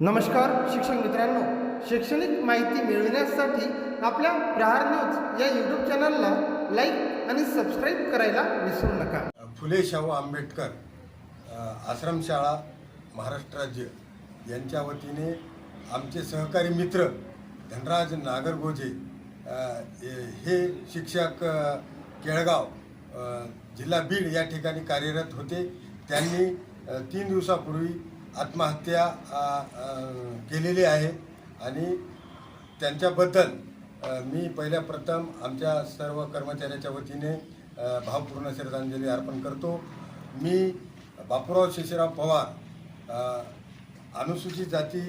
नमस्कार शिक्षक मित्रांनो. शैक्षणिक माहिती मिळविण्यासाठी आपल्या प्रहार न्यूज या यूट्यूब चॅनलला लाईक आणि सबस्क्राईब करायला विसरू नका. फुले शाहू आंबेडकर आश्रमशाळा महाराष्ट्र राज्य यांच्या वतीने आमचे सहकारी मित्र धनराज नागरगोजे हे- शिक्षक केळगाव जिल्हा बीड या ठिकाणी कार्यरत होते. त्यांनी तीन दिवसापूर्वी आत्महत्या केलेली आहे. आणि त्यांच्याबद्दल मी पहिल्या प्रथम आमच्या सर्व कर्मचाऱ्याच्या वतीने भावपूर्ण श्रद्धांजली अर्पण करतो. मी बापूराव शेषराव पवार अनुसूचित जाती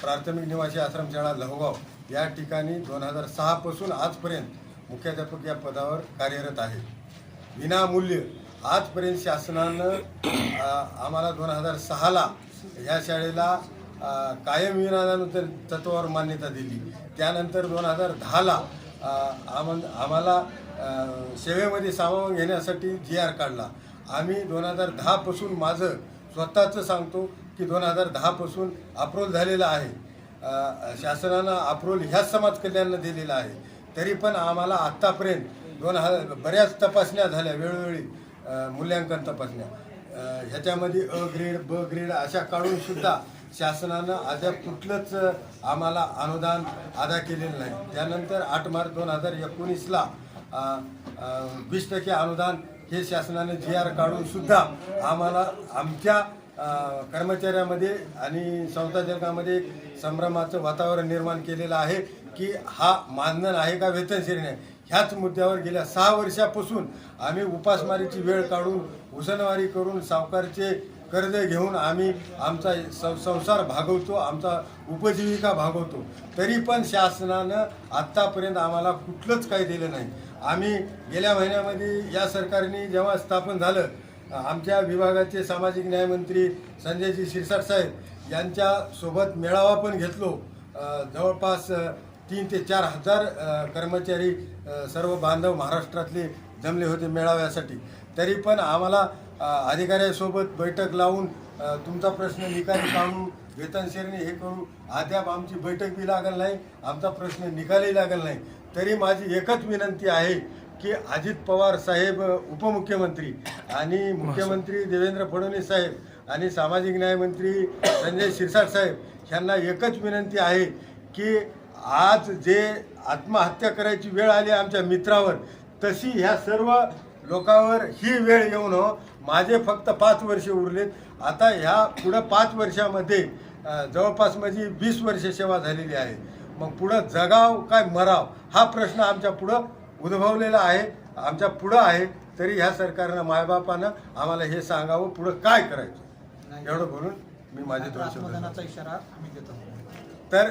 प्राथमिक निवासी आश्रमशाळा लहगाव या ठिकाणी दोन हजार सहापासून आजपर्यंत मुख्याध्यापक या पदावर कार्यरत आहे. विनामूल्य आजपर्यंत शासनानं आम्हाला दोन हजार सहाला या शाळेला कायम विनादानुसार तत्वावर मान्यता दिली. त्यानंतर दोन हजार दहाला आम आम्हाला सेवेमध्ये सामावून घेण्यासाठी जी आर काढला. आम्ही दोन हजार दहापासून माझं स्वतःचं सांगतो की दोन हजार दहापासून अप्रोल झालेलं आहे. शासनानं अप्रोल ह्याच समाज कल्याणनं दिलेलं आहे. तरी पण आम्हाला आत्तापर्यंत दोन हजार बऱ्याच तपासण्या झाल्या वेळोवेळी. मूल्यांकन तपासण्या. ह्याच्यामध्ये अ ग्रेड ब ग्रेड अशा काढून सुद्धा शासनानं अद्याप कुठलंच आम्हाला अनुदान अदा केलेलं नाही. त्यानंतर आठ मार्च दोन हजार एकोणीसला वीस टक्के अनुदान हे शासनाने जी आर काढून सुद्धा आम्हाला आमच्या कर्मचाऱ्यामध्ये आणि संस्थाचालकामध्ये संभ्रमाचं वातावरण निर्माण केलेलं आहे. की हा मानधन आहे का वेतन श्रेणी आहे ह्याच मुद्द्यावर गेल्या सहा वर्षापासून आम्ही उपासमारीची वेळ काढून उसनवारी करून सावकारचे कर्ज घेऊन आम्ही आमचा सं- संसार भागवतो आमचा उपजीविका भागवतो. तरी पण शासनानं आत्तापर्यंत आम्हाला कुठलंच काही दिलं नाही. आम्ही गेल्या महिन्यामध्ये या सरकारने जेव्हा स्थापन झालं आमच्या विभागाचे सामाजिक न्यायमंत्री संजयजी शिरसाट साहेब यांच्यासोबत मेळावा पण घेतलो. जवळपास तीन ते चार हजार कर्मचारी सर्व बांधव महाराष्ट्रातले जमले होते मेळाव्यासाठी. तरी पण आम्हाला अधिकाऱ्यासोबत बैठक लावून तुमचा प्रश्न निकाली काढून वेतन श्रेणी हे करू अद्याप आमची बैठक बी लागल नाही आमचा प्रश्न निकाली लागल नाही. तरी माझी एकच विनंती आहे की अजित पवार साहेब उपमुख्यमंत्री आणि मुख्यमंत्री देवेंद्र फडणवीस साहेब आणि सामाजिक न्यायमंत्री संजय शिरसाट साहेब ह्यांना एकच विनंती आहे की आज जे आत्महत्या करायची वेळ आली आमच्या मित्रावर तशी ह्या सर्व लोकांवर ही वेळ येऊन हो माझे फक्त पाच वर्षे उरलेत. आता ह्या पुढं पाच वर्षामध्ये जवळपास माझी वीस वर्ष सेवा झालेली आहे. मग पुढं जगाव काय मराव हा प्रश्न आमच्या पुढं उद्भवलेला आहे. आमच्या पुढं आहे तरी ह्या सरकारनं मायबापानं आम्हाला हे सांगावं पुढं काय करायचं? एवढं बोलून मी माझे दोन शब्द आत्मदानाचा इशारा आम्ही देतो. तर